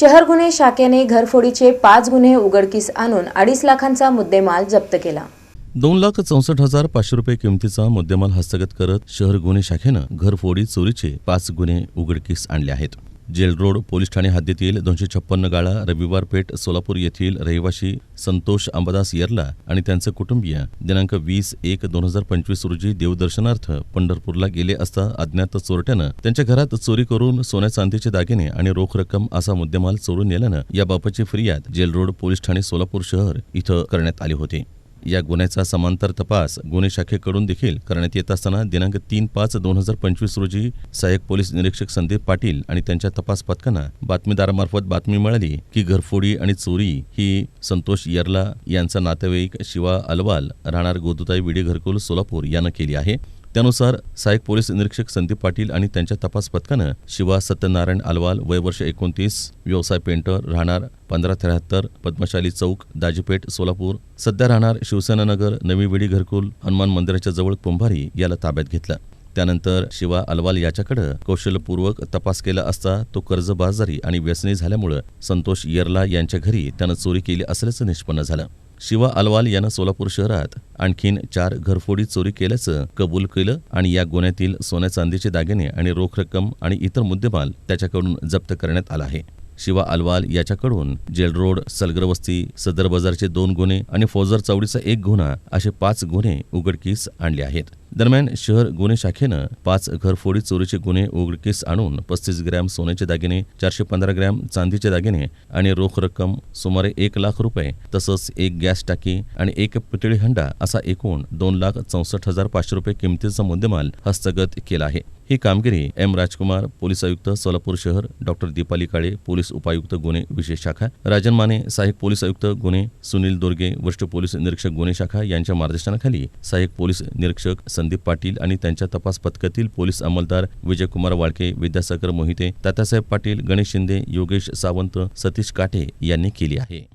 शहर गुन्हे शाखेने घरफोडीचे पाच गुन्हे उघडकीस आणून अडीच लाखांचा मुद्देमाल जप्त केला. दोन लाख चौसष्ट हजार पाचशे रुपये किमतीचा मुद्देमाल हस्तगत करत शहर गुन्हे शाखेनं घरफोडी चोरीचे पाच गुन्हे उघडकीस आणले आहेत. जेल रोड पोलीस ठाणे हद्दीतील दोनशे छप्पन्न गाळा रविवार पेठ सोलापूर येथील रहिवाशी संतोष अंबादास येरला आणि त्यांचे कुटुंबीय दिनांक वीस एक दोन हजार पंचवीस रोजी देवदर्शनार्थ पंढरपूरला गेले असता अज्ञात चोरट्यानं त्यांच्या घरात चोरी करून सोन्या चांदीचे दागिने आणि रोख रक्कम असा मुद्देमाल चोरून नेल्यानं याबाबतची फिर्याद जेल रोड पोलीस ठाणे सोलापूर शहर इथं करण्यात आली होती. या गुन्ह्याचा समांतर तपास गुन्हे शाखेकडून देखील करण्यात येत असताना दिनांक तीन पाच दोन हजार पंचवीस रोजी सहाय्यक पोलीस निरीक्षक संदीप पाटील आणि त्यांच्या तपास पथकांना बातमीदारामार्फत बातमी मिळाली की घरफोडी आणि चोरी ही संतोष येरला यांचा नातेवाईक शिवा अलवाल राहणार गोदुताई विडी घरकुल सोलापूर यानं केली आहे. त्यानुसार सहाय्यक पोलीस निरीक्षक संदीप पाटील आणि त्यांच्या तपास पथकानं शिवा सत्यनारायण अलवाल वय वर्ष एकोणतीस व्यवसाय पेंटर राहणार पंधरा त्र्याहत्तर पद्मशाली चौक दाजीपेठ सोलापूर सध्या राहणार शिवसेना नगर नवी विडी घरकुल हनुमान मंदिराच्या जवळ कुंभारी याला ताब्यात घेतलं. त्यानंतर शिवा अलवाल याच्याकडे कौशल्यपूर्वक तपास केला असता तो कर्जबाजारी आणि व्यसनी झाल्यामुळं संतोष येरला यांच्या घरी त्यानं चोरी केली असल्याचं निष्पन्न झालं. शिवा अलवाल यानं सोलापूर शहरात आणखीन चार घरफोडी चोरी केल्याचं कबूल केलं आणि या गुन्ह्यातील सोन्या चांदीचे दागिने आणि रोख रक्कम आणि इतर मुद्देमाल त्याच्याकडून जप्त करण्यात आला आहे. शिवा अलवाल याच्याकडून जेल रोड सलगरवस्ती सदर बाजारचे दोन गुन्हे आणि फौजर चौडीचा एक गुन्हा असे पाच गुन्हे उघडकीस आणले आहेत. दरम्यान शहर गुन्हे शाखेनं पाच घरफोडी चोरीचे गुन्हे उघडकीस आणून पस्तीस ग्रॅम सोन्याचे दागिने चारशे पंधरा ग्रॅम चांदीचे दागिने आणि रोख रक्कम सुमारे एक लाख रुपये तसंच एक गॅस टाकी आणि एक पितळी हंडा असा एकूण दोन लाख चौसष्ट हजार पाचशे रुपये किमतीचा मुद्देमाल हस्तगत केला आहे. ही कामगिरी एम राजकुमार पोलीस आयुक्त सोलापूर शहर डॉक्टर दीपाली काळे पोलीस उपायुक्त गुन्हे विशेष शाखा राजन माने सहाय्यक पोलीस आयुक्त गुन्हे सुनील दुर्गे वरिष्ठ पोलीस निरीक्षक गुन्हे शाखा यांच्या मार्गदर्शनाखाली सहाय्यक पोलीस निरीक्षक संदीप पाटील आणि त्यांच्या तपास पथकातील पोलीस अंमलदार विजयकुमार वाळके विद्यासागर मोहिते तात्यासाहेब पाटील गणेश शिंदे योगेश सावंत सतीश काटे यांनी केली आहे.